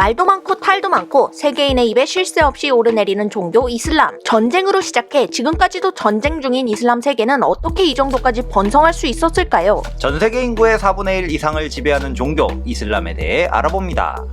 말도 많고 탈도 많고 세계인의 입에 쉴 새 없이 오르내리는 종교 이슬람. 전쟁으로 시작해 지금까지도 전쟁 중인 이슬람 세계는 어떻게 이 정도까지 번성할 수 있었을까요? 전 세계 인구의 4분의 1 이상을 지배하는 종교 이슬람에 대해 알아봅니다.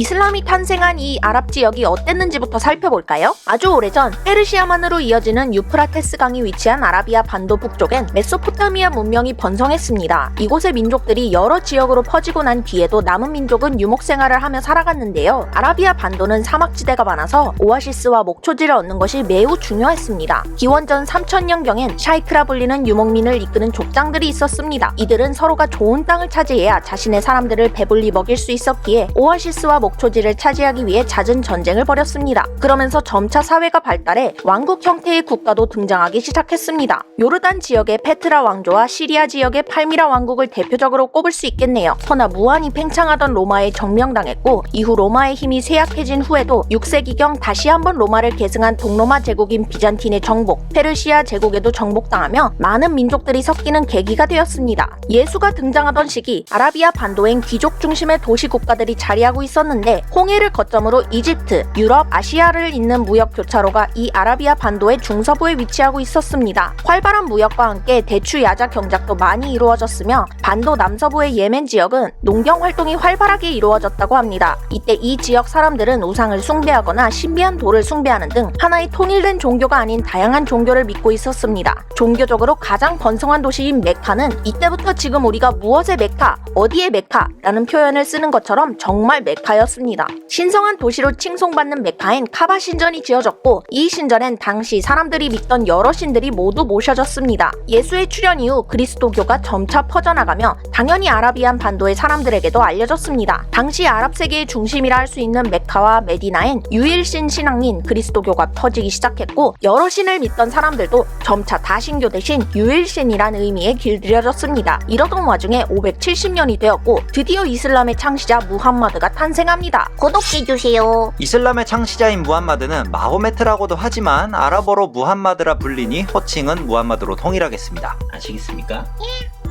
이슬람이 탄생한 이 아랍 지역이 어땠는지부터 살펴볼까요? 아주 오래전 페르시아만으로 이어지는 유프라테스 강이 위치한 아라비아 반도 북쪽엔 메소포타미아 문명이 번성했습니다. 이곳의 민족들이 여러 지역으로 퍼지고 난 뒤에도 남은 민족은 유목 생활을 하며 살아갔는데요. 아라비아 반도는 사막지대가 많아서 오아시스와 목초지를 얻는 것이 매우 중요했습니다. 기원전 3000년경엔 샤이크라 불리는 유목민을 이끄는 족장들이 있었습니다. 이들은 서로가 좋은 땅을 차지해야 자신의 사람들을 배불리 먹일 수 있었기에 오아시스와 목 초지를 차지하기 위해 잦은 전쟁을 벌였습니다. 그러면서 점차 사회가 발달해 왕국 형태의 국가도 등장하기 시작했습니다. 요르단 지역의 페트라 왕조와 시리아 지역의 팔미라 왕국을 대표적으로 꼽을 수 있겠네요. 허나 무한히 팽창하던 로마에 점령당했고 이후 로마의 힘이 쇠약해진 후에도 6세기경 다시 한번 로마를 계승한 동로마 제국인 비잔틴의 정복, 페르시아 제국에도 정복당하며 많은 민족들이 섞이는 계기가 되었습니다. 예수가 등장하던 시기 아라비아 반도엔 귀족 중심의 도시 국가들이 자리하고 있었는데 홍해를 거점으로 이집트, 유럽, 아시아를 잇는 무역 교차로가 이 아라비아 반도의 중서부에 위치하고 있었습니다. 활발한 무역과 함께 대추 야자 경작도 많이 이루어졌으며 반도 남서부의 예멘 지역은 농경 활동이 활발하게 이루어졌다고 합니다. 이때 이 지역 사람들은 우상을 숭배하거나 신비한 돌을 숭배하는 등 하나의 통일된 종교가 아닌 다양한 종교를 믿고 있었습니다. 종교적으로 가장 번성한 도시인 메카는 이때부터 지금 우리가 무엇의 메카, 어디의 메카라는 표현을 쓰는 것처럼 정말 메카였 습니다. 신성한 도시로 칭송받는 메카엔 카바 신전이 지어졌고 이 신전엔 당시 사람들이 믿던 여러 신들이 모두 모셔졌습니다. 예수의 출현 이후 그리스도교가 점차 퍼져나가며 당연히 아라비안 반도의 사람들에게도 알려졌습니다. 당시 아랍 세계의 중심이라 할 수 있는 메카와 메디나엔 유일신 신앙인 그리스도교가 퍼지기 시작했고 여러 신을 믿던 사람들도 점차 다신교 대신 유일신이란 의미에 길들여졌습니다. 이러던 와중에 570년이 되었고 드디어 이슬람의 창시자 무함마드가 탄생합니다. 구독해주세요. 이슬람의 창시자인 무함마드는 마호메트라고도 하지만 아랍어로 무함마드라 불리니 호칭은 무함마드로 통일하겠습니다. 아시겠습니까?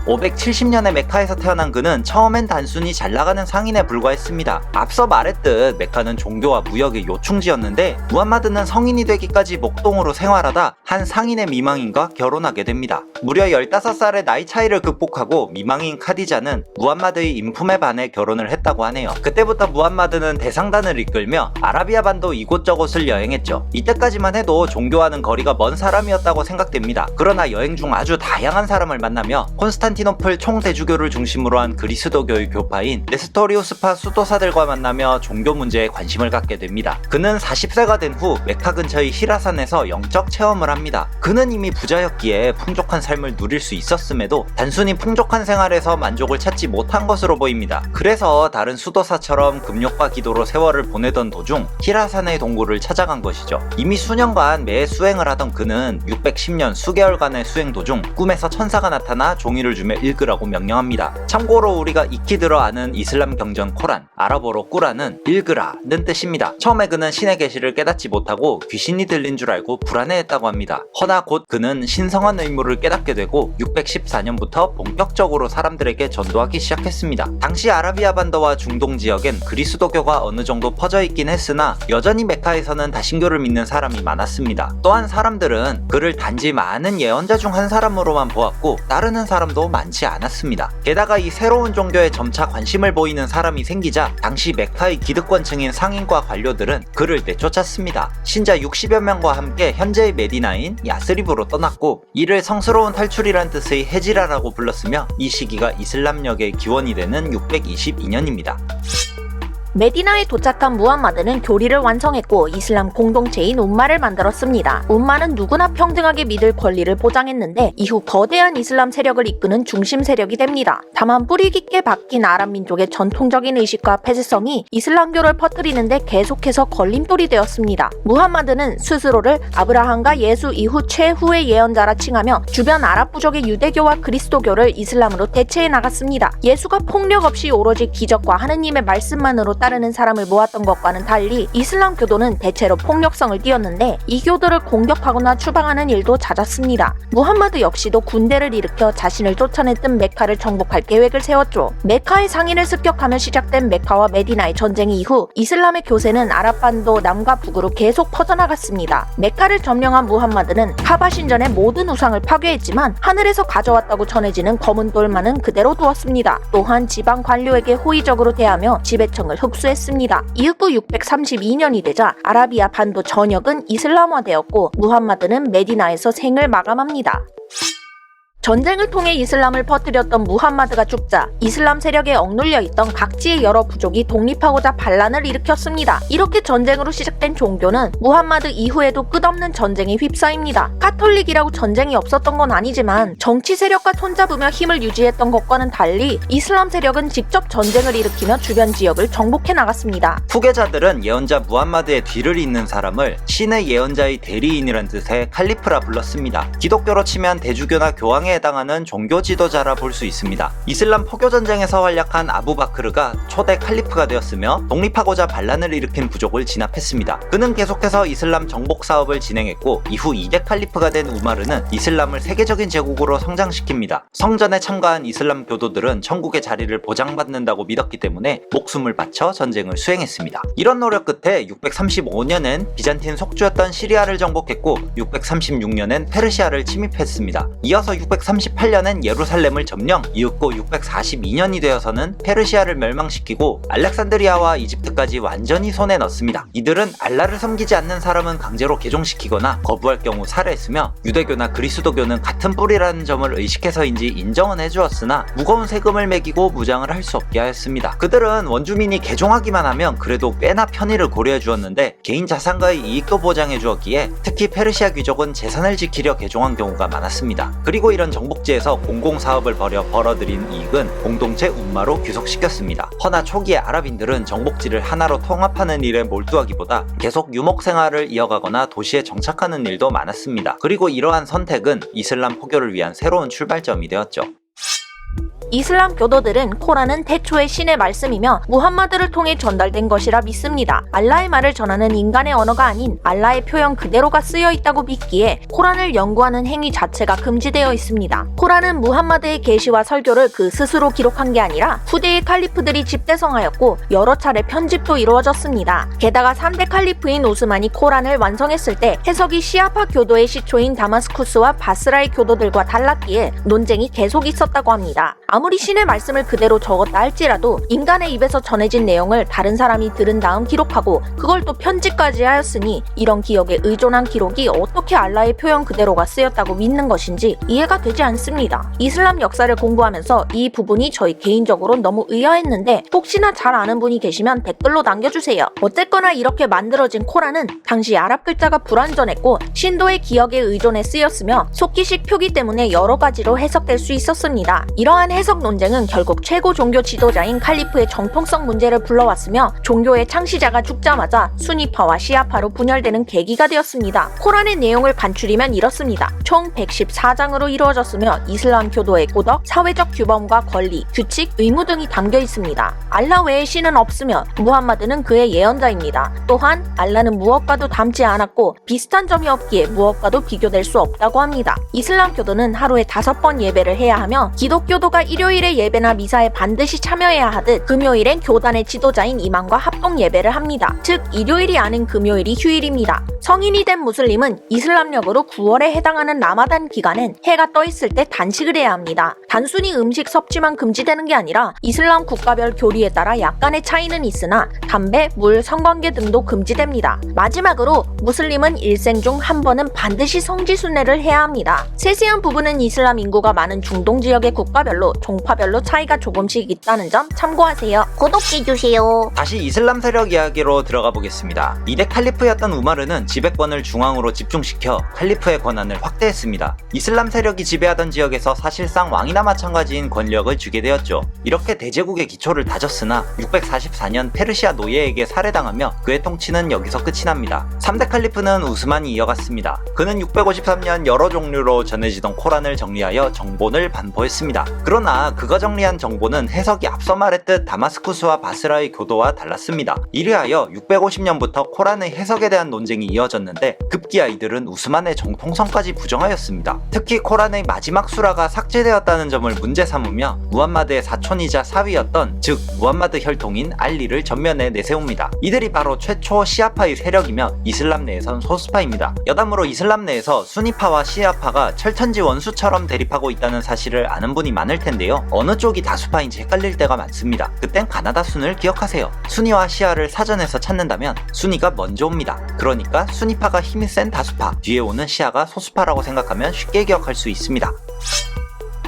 570년에 메카에서 태어난 그는 처음엔 단순히 잘 나가는 상인에 불과했습니다. 앞서 말했듯 메카는 종교와 무역의 요충지였는데 무함마드는 성인이 되기까지 목동으로 생활하다 한 상인의 미망인과 결혼하게 됩니다. 무려 15살의 나이 차이를 극복하고 미망인 카디자는 무함마드의 인품에 반해 결혼을 했다고 하네요. 그때부터 무함마드는 대상단을 이끌며 아라비아 반도 이곳저곳을 여행했죠. 이때까지만 해도 종교와는 거리가 먼 사람이었다고 생각됩니다. 그러나 여행 중 아주 다양한 사람을 만나며 콘스탄 티노플 총대주교를 중심으로 한 그리스도교의 교파인 네스토리우스파 수도사들과 만나며 종교 문제에 관심을 갖게 됩니다. 그는 40세가 된 후 메카 근처의 히라산에서 영적 체험을 합니다. 그는 이미 부자였기에 풍족한 삶을 누릴 수 있었음에도 단순히 풍족한 생활에서 만족을 찾지 못한 것으로 보입니다. 그래서 다른 수도사처럼 금욕과 기도로 세월을 보내던 도중 히라산의 동굴을 찾아간 것이죠. 이미 수년간 매 수행을 하던 그는 610년 수개월간의 수행 도중 꿈에서 천사가 나타나 종이를 주며 읽으라고 명령합니다. 참고로 우리가 익히 들어 아는 이슬람 경전 코란, 아랍어로 꾸란은 읽으라는 뜻입니다. 처음에 그는 신의 계시를 깨닫지 못하고 귀신이 들린 줄 알고 불안해했다고 합니다. 허나 곧 그는 신성한 의무를 깨닫게 되고 614년부터 본격적으로 사람들에게 전도하기 시작했습니다. 당시 아라비아 반도와 중동 지역엔 그리스도교가 어느 정도 퍼져 있긴 했으나 여전히 메카에서는 다신교를 믿는 사람이 많았습니다. 또한 사람들은 그를 단지 많은 예언자 중 한 사람으로만 보았고 따르는 사람도 많지 않았습니다. 게다가 이 새로운 종교에 점차 관심을 보이는 사람이 생기자 당시 메카의 기득권층인 상인과 관료들은 그를 내쫓았습니다. 신자 60여 명과 함께 현재의 메디나인 야스립으로 떠났고 이를 성스러운 탈출이란 뜻의 헤지라라고 불렀으며 이 시기가 이슬람력의 기원이 되는 622년입니다. 메디나에 도착한 무함마드는 교리를 완성했고 이슬람 공동체인 움마를 만들었습니다. 움마는 누구나 평등하게 믿을 권리를 보장했는데 이후 거대한 이슬람 세력을 이끄는 중심 세력이 됩니다. 다만 뿌리 깊게 박힌 아랍 민족의 전통적인 의식과 폐쇄성이 이슬람교를 퍼뜨리는데 계속해서 걸림돌이 되었습니다. 무함마드는 스스로를 아브라함과 예수 이후 최후의 예언자라 칭하며 주변 아랍 부족의 유대교와 그리스도교를 이슬람으로 대체해 나갔습니다. 예수가 폭력 없이 오로지 기적과 하느님의 말씀만으로 따르는 사람을 모았던 것과는 달리 이슬람 교도는 대체로 폭력성을 띠었는데 이 교도를 공격하거나 추방하는 일도 잦았습니다. 무함마드 역시도 군대를 일으켜 자신을 쫓아냈던 메카를 정복할 계획을 세웠죠. 메카의 상인을 습격하며 시작된 메카와 메디나의 전쟁 이후 이슬람의 교세는 아랍반도 남과 북으로 계속 퍼져나갔습니다. 메카를 점령한 무함마드는 카바 신전의 모든 우상을 파괴했지만 하늘에서 가져왔다고 전해지는 검은 돌만은 그대로 두었습니다. 또한 지방 관료에게 호의적으로 대하며 지배청을 흡 수했습니다. 이윽고 632년이 되자 아라비아 반도 전역은 이슬람화되었고 무함마드는 메디나에서 생을 마감합니다. 전쟁을 통해 이슬람을 퍼뜨렸던 무함마드가 죽자 이슬람 세력에 억눌려 있던 각지의 여러 부족이 독립하고자 반란을 일으켰습니다. 이렇게 전쟁으로 시작된 종교는 무함마드 이후에도 끝없는 전쟁에 휩싸입니다. 카톨릭이라고 전쟁이 없었던 건 아니지만 정치 세력과 손잡으며 힘을 유지했던 것과는 달리 이슬람 세력은 직접 전쟁을 일으키며 주변 지역을 정복해 나갔습니다. 후계자들은 예언자 무함마드의 뒤를 잇는 사람을 신의 예언자의 대리인이란 뜻의 칼리프라 불렀습니다. 기독교로 치면 대주교나 교황에 해당하는 종교 지도자라 볼 수 있습니다. 이슬람 포교 전쟁에서 활약한 아부바크르가 초대 칼리프가 되었으며 독립하고자 반란을 일으킨 부족을 진압했습니다. 그는 계속해서 이슬람 정복 사업을 진행했고 이후 2대 칼리프가 된 우마르는 이슬람을 세계적인 제국으로 성장시킵니다. 성전에 참가한 이슬람 교도들은 천국의 자리를 보장받는다고 믿었기 때문에 목숨을 바쳐 전쟁을 수행했습니다. 이런 노력 끝에 635년엔 비잔틴 속주였던 시리아를 정복했고 636년엔 페르시아를 침입했습니다. 이어서 638년엔 예루살렘을 점령, 이윽고 642년이 되어서는 페르시아를 멸망시키고 알렉산드리아와 이집트까지 완전히 손에 넣습니다. 이들은 알라를 섬기지 않는 사람은 강제로 개종시키거나 거부할 경우 살해했으며 유대교나 그리스도교는 같은 뿌리라는 점을 의식해서인지 인정은 해주었으나 무거운 세금을 매기고 무장을 할 수 없게 하였습니다. 그들은 원주민이 개종하기만 하면 그래도 꽤나 편의를 고려해 주었는데 개인 자산가의 이익도 보장해 주었기에 특히 페르시아 귀족은 재산을 지키려 개종한 경우가 많았습니다. 그리고 이런 정복지에서 공공사업을 벌여 벌어들인 이익은 공동체 운마로 귀속시켰습니다. 허나 초기에 아랍인들은 정복지를 하나로 통합하는 일에 몰두하기보다 계속 유목 생활을 이어가거나 도시에 정착하는 일도 많았습니다. 그리고 이러한 선택은 이슬람 포교를 위한 새로운 출발점이 되었죠. 이슬람 교도들은 코란은 태초의 신의 말씀이며 무함마드를 통해 전달된 것이라 믿습니다. 알라의 말을 전하는 인간의 언어가 아닌 알라의 표현 그대로가 쓰여 있다고 믿기에 코란을 연구하는 행위 자체가 금지되어 있습니다. 코란은 무함마드의 계시와 설교를 그 스스로 기록한 게 아니라 후대의 칼리프들이 집대성하였고 여러 차례 편집도 이루어졌습니다. 게다가 3대 칼리프인 오스만이 코란을 완성했을 때 해석이 시아파 교도의 시초인 다마스쿠스와 바스라의 교도들과 달랐기에 논쟁이 계속 있었다고 합니다. 아무리 신의 말씀을 그대로 적었다 할지라도 인간의 입에서 전해진 내용을 다른 사람이 들은 다음 기록하고 그걸 또 편집까지 하였으니 이런 기억에 의존한 기록이 어떻게 알라의 표현 그대로가 쓰였다고 믿는 것인지 이해가 되지 않습니다. 이슬람 역사를 공부하면서 이 부분이 저희 개인적으로 너무 의아했는데 혹시나 잘 아는 분이 계시면 댓글로 남겨주세요. 어쨌거나 이렇게 만들어진 코란은 당시 아랍 글자가 불완전했고 신도의 기억에 의존해 쓰였으며 속기식 표기 때문에 여러 가지로 해석될 수 있었습니다. 이러한 해석 논쟁은 결국 최고 종교 지도자인 칼리프의 정통성 문제를 불러왔으며 종교의 창시자가 죽자마자 수니파와 시아파로 분열되는 계기가 되었습니다. 코란의 내용을 간추리면 이렇습니다. 총 114장으로 이루어졌으며 이슬람 교도의 고덕, 사회적 규범과 권리, 규칙, 의무 등이 담겨 있습니다. 알라 외에 신은 없으며 무함마드는 그의 예언자입니다. 또한 알라는 무엇과도 닮지 않았고 비슷한 점이 없기에 무엇과도 비교될 수 없다고 합니다. 이슬람 교도는 하루에 다섯 번 예배를 해야 하며 기독교도가 일요일에 예배나 미사에 반드시 참여해야 하듯 금요일엔 교단의 지도자인 이만과 합동 예배를 합니다. 즉 일요일이 아닌 금요일이 휴일입니다. 성인이 된 무슬림은 이슬람력으로 9월에 해당하는 라마단 기간엔 해가 떠 있을 때 단식을 해야 합니다. 단순히 음식 섭취만 금지되는 게 아니라 이슬람 국가별 교리에 따라 약간의 차이는 있으나 담배, 물, 성관계 등도 금지됩니다. 마지막으로 무슬림은 일생 중 한 번은 반드시 성지순례를 해야 합니다. 세세한 부분은 이슬람 인구가 많은 중동 지역의 국가별로 종파별로 차이가 조금씩 있다는 점 참고하세요. 구독해주세요. 다시 이슬람 세력 이야기로 들어가 보겠습니다. 이대 칼리프였던 우마르는 지배권을 중앙으로 집중시켜 칼리프의 권한을 확대했습니다. 이슬람 세력이 지배하던 지역에서 사실상 왕이나 마찬가지인 권력을 주게 되었죠. 이렇게 대제국의 기초를 다졌으나 644년 페르시아 노예에게 살해당하며 그의 통치는 여기서 끝이 납니다. 3대 칼리프는 우스만이 이어갔습니다. 그는 653년 여러 종류로 전해지던 코란을 정리하여 정본을 반포했습니다. 그러나 그가 정리한 정보는 해석이 앞서 말했듯 다마스쿠스와 바스라의 교도와 달랐습니다. 이리하여 650년부터 코란의 해석에 대한 논쟁이 이어 졌는데 급기야 이들은 우스만의 정통성까지 부정하였습니다. 특히 코란의 마지막 수라가 삭제되었다는 점을 문제 삼으며 무함마드의 사촌이자 사위였던 즉 무함마드 혈통인 알리를 전면에 내세웁니다. 이들이 바로 최초 시아파의 세력이며 이슬람 내에선 소수파입니다. 여담으로 이슬람 내에서 수니파와 시아파가 철천지 원수처럼 대립하고 있다는 사실을 아는 분이 많을 텐데요. 어느 쪽이 다수파인지 헷갈릴 때가 많습니다. 그땐 가나다 순을 기억하세요. 수니와 시아를 사전에서 찾는다면 수니가 먼저 옵니다. 그러니까 수니파가 힘이 센 다수파, 뒤에 오는 시아가 소수파라고 생각하면 쉽게 기억할 수 있습니다.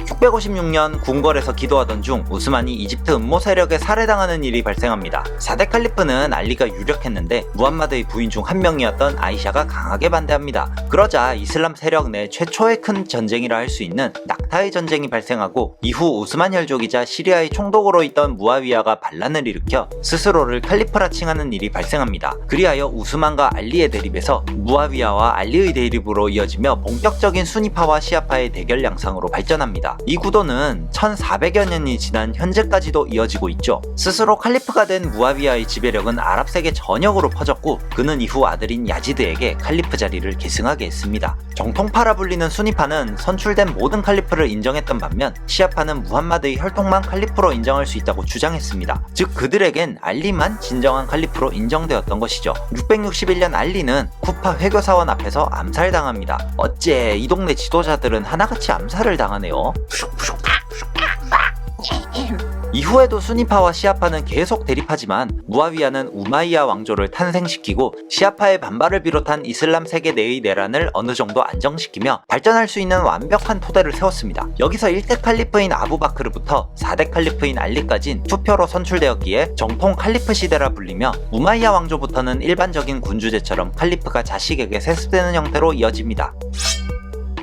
656년 궁궐에서 기도하던 중 우스만이 이집트 음모 세력에 살해당하는 일이 발생합니다. 4대 칼리프는 알리가 유력했는데 무함마드의 부인 중 한 명이었던 아이샤가 강하게 반대합니다. 그러자 이슬람 세력 내 최초의 큰 전쟁이라 할 수 있는 낙타의 전쟁이 발생하고 이후 우스만 혈족이자 시리아의 총독으로 있던 무아위아가 반란을 일으켜 스스로를 칼리프라 칭하는 일이 발생합니다. 그리하여 우스만과 알리의 대립에서 무아위아와 알리의 대립으로 이어지며 본격적인 수니파와 시아파의 대결 양상으로 발전합니다. 이 구도는 1400여 년이 지난 현재까지도 이어지고 있죠. 스스로 칼리프가 된 무아위아의 지배력은 아랍 세계 전역으로 퍼졌고 그는 이후 아들인 야지드에게 칼리프 자리를 계승하게 했습니다. 정통파라 불리는 수니파는 선출된 모든 칼리프를 인정했던 반면 시아파는 무함마드의 혈통만 칼리프로 인정할 수 있다고 주장했습니다. 즉 그들에겐 알리만 진정한 칼리프로 인정되었던 것이죠. 661년 알리는 쿠파 회교사원 앞에서 암살당합니다. 어째 이 동네 지도자들은 하나같이 암살을 당하네요. 이후에도 수니파와 시아파는 계속 대립하지만 무아위아는 우마이야 왕조를 탄생시키고 시아파의 반발을 비롯한 이슬람 세계 내의 내란을 어느 정도 안정시키며 발전할 수 있는 완벽한 토대를 세웠습니다. 여기서 1대 칼리프인 아부바크르부터 4대 칼리프인 알리까진 투표로 선출되었기에 정통 칼리프 시대라 불리며 우마이야 왕조부터는 일반적인 군주제처럼 칼리프가 자식에게 세습되는 형태로 이어집니다.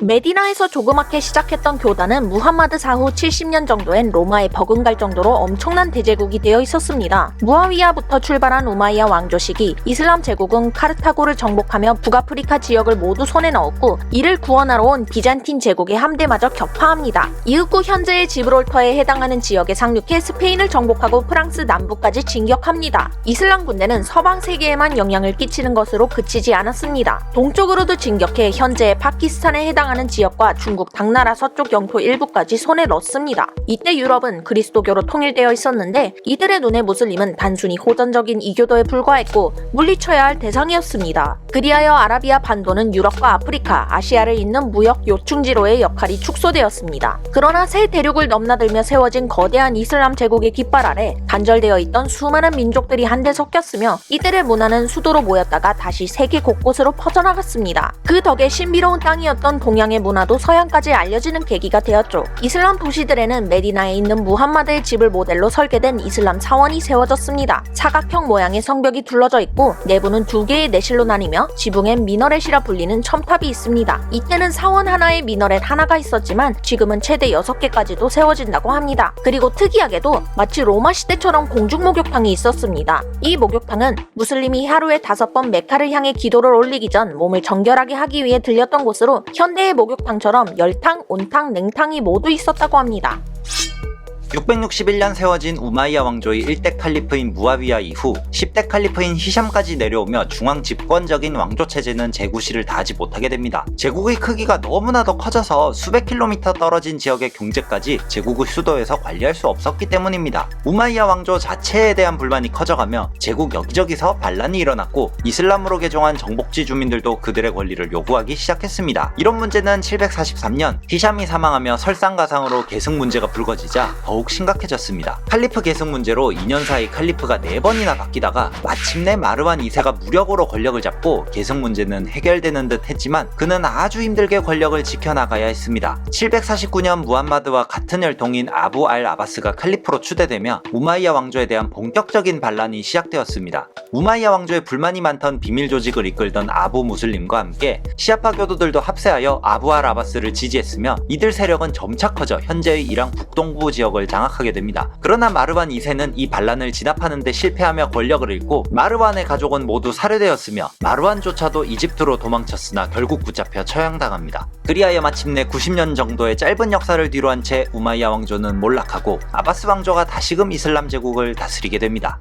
메디나에서 조그맣게 시작했던 교단은 무함마드 사후 70년 정도엔 로마에 버금갈 정도로 엄청난 대제국이 되어 있었습니다. 무아위야부터 출발한 우마이야 왕조 시기 이슬람 제국은 카르타고를 정복하며 북아프리카 지역을 모두 손에 넣었고 이를 구원하러 온 비잔틴 제국의 함대마저 격파합니다. 이윽고 현재의 지브롤터에 해당하는 지역에 상륙해 스페인을 정복하고 프랑스 남부까지 진격합니다. 이슬람 군대는 서방 세계에만 영향을 끼치는 것으로 그치지 않았습니다. 동쪽으로도 진격해 현재의 파키스탄에 해당 하는 지역과 중국 당나라 서쪽 영토 일부까지 손에 넣습니다. 이때 유럽은 그리스도교로 통일되어 있었는데 이들의 눈에 무슬림은 단순히 호전적인 이교도에 불과했고 물리쳐야 할 대상이었습니다. 그리하여 아라비아 반도는 유럽과 아프리카, 아시아를 잇는 무역 요충지로의 역할이 축소되었습니다. 그러나 새 대륙을 넘나들며 세워진 거대한 이슬람 제국의 깃발 아래 단절되어 있던 수많은 민족들이 한데 섞였으며 이들의 문화는 수도로 모였다가 다시 세계 곳곳으로 퍼져나갔습니다. 그 덕에 신비로운 땅이었던 동양 의 문화도 서양까지 알려지는 계기가 되었죠. 이슬람 도시들에는 메디나에 있는 무함마드의 집을 모델로 설계된 이슬람 사원이 세워졌습니다. 사각형 모양의 성벽이 둘러져 있고 내부는 두 개의 내실로 나뉘며 지붕엔 미너렛이라 불리는 첨탑이 있습니다. 이때는 사원 하나에 미너렛 하나가 있었지만 지금은 최대 6개까지도 세워진다고 합니다. 그리고 특이하게도 마치 로마 시대처럼 공중 목욕탕이 있었습니다. 이 목욕탕은 무슬림이 하루에 다섯 번 메카를 향해 기도를 올리기 전 몸을 정결하게 하기 위해 들렸던 곳으로 현대의 목욕탕처럼 열탕, 온탕, 냉탕이 모두 있었다고 합니다. 661년 세워진 우마이야 왕조의 1대 칼리프인 무아위야 이후 10대 칼리프인 히샴까지 내려오며 중앙 집권적인 왕조 체제는 제구시를 다하지 못하게 됩니다. 제국의 크기가 너무나도 커져서 수백 킬로미터 떨어진 지역의 경제까지 제국의 수도에서 관리할 수 없었기 때문입니다. 우마이야 왕조 자체에 대한 불만이 커져가며 제국 여기저기서 반란이 일어났고 이슬람으로 개종한 정복지 주민들도 그들의 권리를 요구하기 시작했습니다. 이런 문제는 743년 히샴이 사망하며 설상가상으로 계승 문제가 불거지자 더욱 더욱 심각해졌습니다. 칼리프 계승 문제로 2년 사이 칼리프가 4번이나 바뀌다가 마침내 마르완 2세가 무력으로 권력을 잡고 계승 문제는 해결되는 듯 했지만 그는 아주 힘들게 권력을 지켜나가야 했습니다. 749년 무함마드와 같은 혈통인 아부 알 아바스가 칼리프로 추대되며 우마이야 왕조에 대한 본격적인 반란이 시작되었습니다. 우마이야 왕조에 불만이 많던 비밀 조직을 이끌던 아부 무슬림과 함께 시아파 교도들도 합세하여 아부 알 아바스를 지지했으며 이들 세력은 점차 커져 현재의 이랑 북동부 지역을 장악하게 됩니다. 그러나 마르완 2세는 이 반란을 진압하는 데 실패하며 권력을 잃고 마르완의 가족은 모두 살해되었으며 마르완조차도 이집트로 도망쳤으나 결국 붙잡혀 처형당합니다. 그리하여 마침내 90년 정도의 짧은 역사를 뒤로한 채 우마이야 왕조는 몰락하고 아바스 왕조가 다시금 이슬람 제국을 다스리게 됩니다.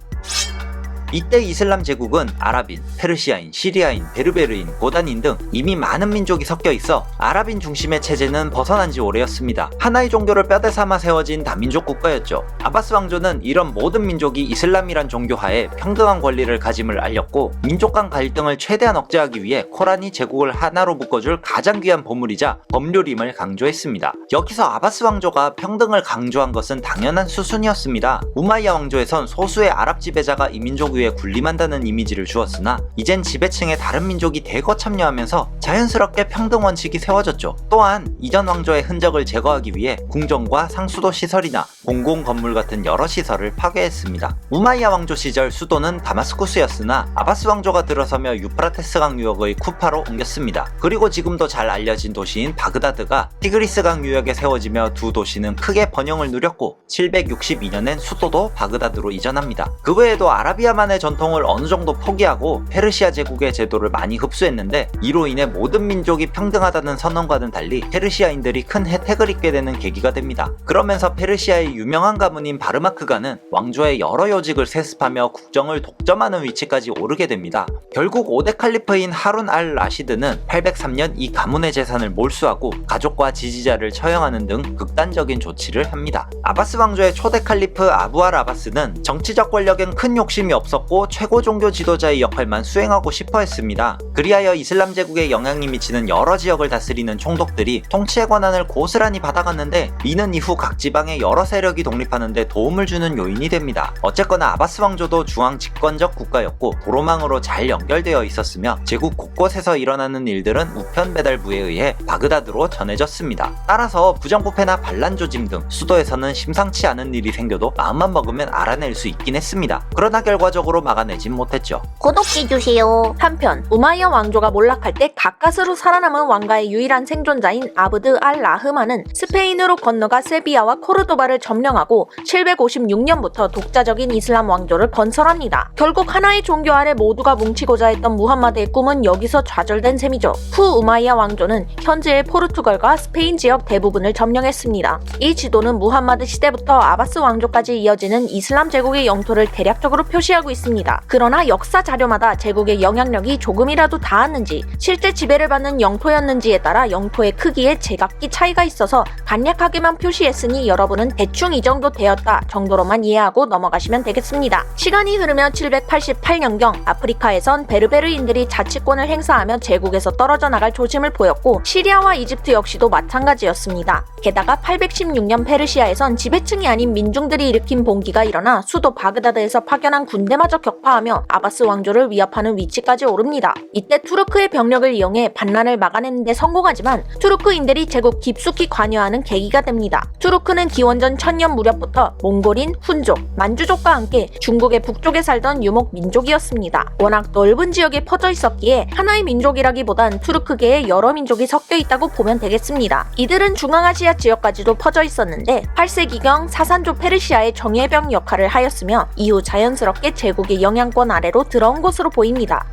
이때 이슬람 제국은 아랍인, 페르시아인, 시리아인, 베르베르인, 고단인 등 이미 많은 민족이 섞여 있어 아랍인 중심의 체제는 벗어난 지 오래였습니다. 하나의 종교를 뼈대 삼아 세워진 다민족 국가였죠. 아바스 왕조는 이런 모든 민족이 이슬람이란 종교하에 평등한 권리를 가짐을 알렸고 민족 간 갈등을 최대한 억제하기 위해 코란이 제국을 하나로 묶어줄 가장 귀한 보물이자 법률임을 강조했습니다. 여기서 아바스 왕조가 평등을 강조한 것은 당연한 수순이었습니다. 우마이야 왕조에선 소수의 아랍 지배자가 이 민족 위에 군림한다는 이미지를 주었으나 이젠 지배층의 다른 민족이 대거 참여하면서 자연스럽게 평등 원칙이 세워졌죠. 또한 이전 왕조의 흔적을 제거하기 위해 궁정과 상수도 시설이나 공공 건물 같은 여러 시설을 파괴했습니다. 우마이야 왕조 시절 수도는 다마스쿠스였으나 아바스 왕조가 들어서며 유프라테스 강 유역의 쿠파로 옮겼습니다. 그리고 지금도 잘 알려진 도시인 바그다드가 티그리스 강 유역에 세워지며 두 도시는 크게 번영을 누렸고 762년엔 수도도 바그다드로 이전합니다. 그 외에도 아라비아만 의 전통을 어느 정도 포기하고 페르시아 제국의 제도를 많이 흡수했는데 이로 인해 모든 민족이 평등하다는 선언과는 달리 페르시아인들이 큰 혜택을 입게 되는 계기가 됩니다. 그러면서 페르시아의 유명한 가문인 바르마크가는 왕조의 여러 요직을 세습하며 국정을 독점하는 위치까지 오르게 됩니다. 결국 5대 칼리프인 하룬 알 라시드는 803년 이 가문의 재산을 몰수하고 가족과 지지자를 처형하는 등 극단적인 조치를 합니다. 아바스 왕조의 초대 칼리프 아부알 아바스는 정치적 권력엔 큰 욕심이 없 었고 최고 종교 지도자의 역할만 수행하고 싶어 했습니다. 그리하여 이슬람 제국에 영향이 미치는 여러 지역을 다스리는 총독들이 통치의 권한을 고스란히 받아갔는데 이는 이후 각 지방의 여러 세력이 독립하는데 도움을 주는 요인이 됩니다. 어쨌거나 아바스 왕조도 중앙 집권적 국가였고 도로망으로 잘 연결되어 있었으며 제국 곳곳에서 일어나는 일들은 우편 배달부에 의해 바그다드로 전해졌습니다. 따라서 부정부패나 반란 조짐 등 수도에서는 심상치 않은 일이 생겨도 마음만 먹으면 알아낼 수 있긴 했습니다. 그러나 결과적으로 막아내진 못했죠. 구독해주세요. 한편 우마이야 왕조가 몰락할 때 가까스로 살아남은 왕가의 유일한 생존자인 아브드 알 라흐마는 스페인으로 건너가 세비야와 코르도바를 점령하고 756년부터 독자적인 이슬람 왕조를 건설합니다. 결국 하나의 종교 아래 모두가 뭉치고자 했던 무함마드의 꿈은 여기서 좌절된 셈이죠. 후 우마이야 왕조는 현재의 포르투갈과 스페인 지역 대부분을 점령했습니다. 이 지도는 무함마드 시대부터 아바스 왕조까지 이어지는 이슬람 제국의 영토를 대략적으로 표시하고 있습니다. 그러나 역사 자료마다 제국의 영향력이 조금이라도 닿았는지 실제 지배를 받는 영토였는지에 따라 영토의 크기에 제각기 차이가 있어서 간략하게만 표시했으니 여러분은 대충 이 정도 되었다 정도로만 이해하고 넘어가시면 되겠습니다. 시간이 흐르며 788년경 아프리카에선 베르베르인들이 자치권을 행사하며 제국에서 떨어져 나갈 조짐을 보였고 시리아와 이집트 역시도 마찬가지였습니다. 게다가 816년 페르시아에선 지배층이 아닌 민중들이 일으킨 봉기가 일어나 수도 바그다드에서 파견한 군대마저 격파하며 아바스 왕조를 위협하는 위치까지 오릅니다. 이때 투르크의 병력을 이용해 반란을 막아내는데 성공하지만 투르크인들이 제국 깊숙이 관여하는 계기가 됩니다. 투르크는 기원전 1000년 무렵부터 몽골인, 훈족, 만주족과 함께 중국의 북쪽에 살던 유목 민족이었습니다. 워낙 넓은 지역에 퍼져 있었기에 하나의 민족이라기보단 투르크계의 여러 민족이 섞여 있다고 보면 되겠습니다. 이들은 중앙아시아 지역까지도 퍼져 있었는데 8세기경 사산조 페르시아의 정예병 역할을 하였으며 이후 자연스럽게 제 국의 영향권 아래로 들어온 것으로 보입니다.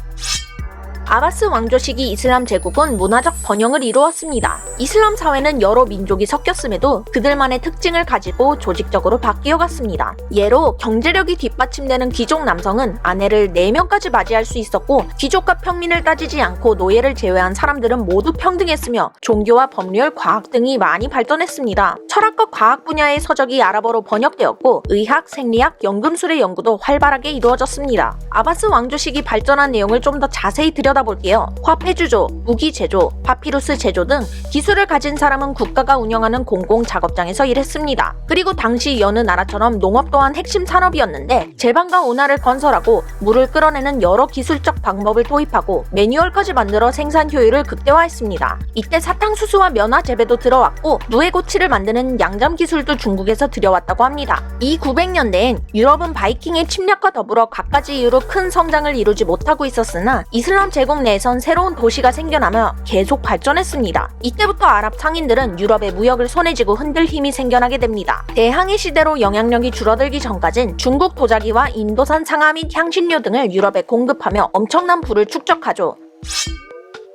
아바스 왕조 시기 이슬람 제국은 문화적 번영을 이루었습니다. 이슬람 사회는 여러 민족이 섞였음에도 그들만의 특징을 가지고 조직적으로 바뀌어 갔습니다. 예로 경제력이 뒷받침되는 귀족 남성은 아내를 4명까지 맞이할 수 있었고 귀족과 평민을 따지지 않고 노예를 제외한 사람들은 모두 평등했으며 종교와 법률, 과학 등이 많이 발전했습니다. 철학과 과학 분야의 서적이 아랍어로 번역되었고 의학, 생리학, 연금술의 연구도 활발하게 이루어졌습니다. 아바스 왕조 시기 발전한 내용을 좀 더 자세히 들여다 들여다볼게요. 화폐 주조, 무기 제조, 파피루스 제조 등 기술을 가진 사람은 국가가 운영하는 공공 작업장에서 일했습니다. 그리고 당시 여느 나라처럼 농업 또한 핵심 산업이었는데 제방과 운하를 건설하고 물을 끌어내는 여러 기술적 방법을 도입하고 매뉴얼까지 만들어 생산 효율을 극대화했습니다. 이때 사탕수수와 면화 재배도 들어왔고 누에고치를 만드는 양잠 기술도 중국에서 들여왔다고 합니다. 이 900년대엔 유럽은 바이킹의 침략과 더불어 갖가지 이유로 큰 성장을 이루지 못하고 있었으나 이슬람 제국 내에선 새로운 도시가 생겨나며 계속 발전했습니다. 이때부터 아랍 상인들은 유럽의 무역을 손에 쥐고 흔들 힘이 생겨나게 됩니다. 대항해 시대로 영향력이 줄어들기 전까진 중국 도자기와 인도산 상하 및 향신료 등을 유럽에 공급하며 엄청난 부를 축적하죠.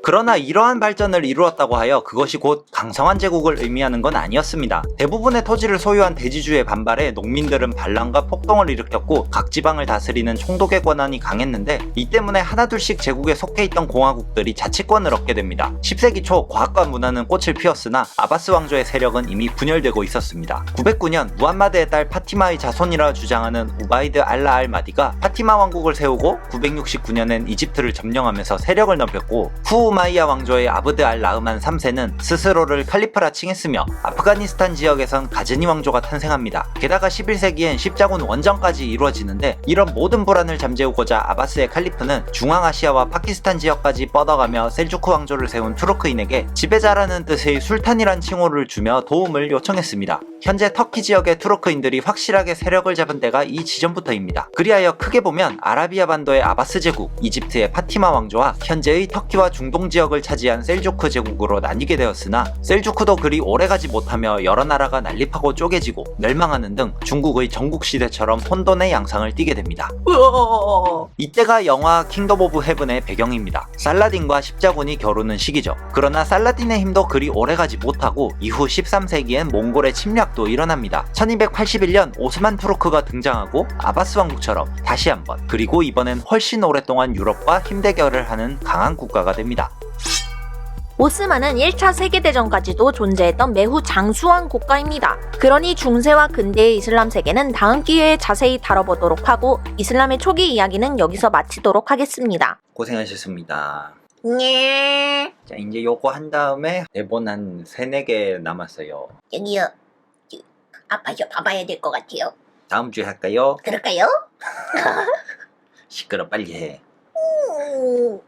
그러나 이러한 발전을 이루었다고 하여 그것이 곧 강성한 제국을 의미하는 건 아니었습니다. 대부분의 토지를 소유한 대지주의 반발에 농민들은 반란과 폭동을 일으켰고 각 지방을 다스리는 총독의 권한이 강했는데 이 때문에 하나둘씩 제국에 속해 있던 공화국들이 자치권을 얻게 됩니다. 10세기 초 과학과 문화는 꽃을 피웠으나 아바스 왕조의 세력은 이미 분열되고 있었습니다. 909년 무함마드의 딸 파티마의 자손이라 주장하는 우바이드 알라 알 마디가 파티마 왕국을 세우고 969년엔 이집트를 점령하면서 세력을 넓혔고 후 우마이야 왕조의 아브드 알 라흐만 3세는 스스로를 칼리프라 칭했으며 아프가니스탄 지역에선 가즈니 왕조가 탄생합니다. 게다가 11세기엔 십자군 원정까지 이루어지는데 이런 모든 불안을 잠재우고자 아바스의 칼리프는 중앙아시아와 파키스탄 지역까지 뻗어가며 셀주크 왕조를 세운 투르크인에게 지배자라는 뜻의 술탄이란 칭호를 주며 도움을 요청했습니다. 현재 터키 지역의 투르크인들이 확실하게 세력을 잡은 때가 이 지점부터입니다. 그리하여 크게 보면 아라비아 반도의 아바스 제국, 이집트의 파티마 왕조와 현재의 터키와 중동 지역을 차지한 셀주크 제국으로 나뉘게 되었으나 셀주크도 그리 오래가지 못하며 여러 나라가 난립하고 쪼개지고 멸망하는 등 중국의 전국 시대처럼 혼돈의 양상을 띠게 됩니다. 이때가 영화 킹덤 오브 헤븐의 배경입니다. 살라딘과 십자군이 겨루는 시기죠. 그러나 살라딘의 힘도 그리 오래가지 못하고 이후 13세기엔 몽골의 침략도 일어납니다. 1281년 오스만 투르크가 등장하고 아바스 왕국처럼 다시 한번 그리고 이번엔 훨씬 오랫동안 유럽과 힘대결을 하는 강한 국가가 됩니다. 오스만은 1차 세계대전까지도 존재했던 매우 장수한 국가입니다. 그러니 중세와 근대의 이슬람 세계는 다음 기회에 자세히 다뤄보도록 하고 이슬람의 초기 이야기는 여기서 마치도록 하겠습니다. 고생하셨습니다. 네. 자, 이제 요거 한 다음에 대본 한 3, 4개 남았어요. 여기요. 아파요. 봐봐야 될 것 같아요. 다음 주에 할까요? 그럴까요? 시끄러 빨리 해. 음,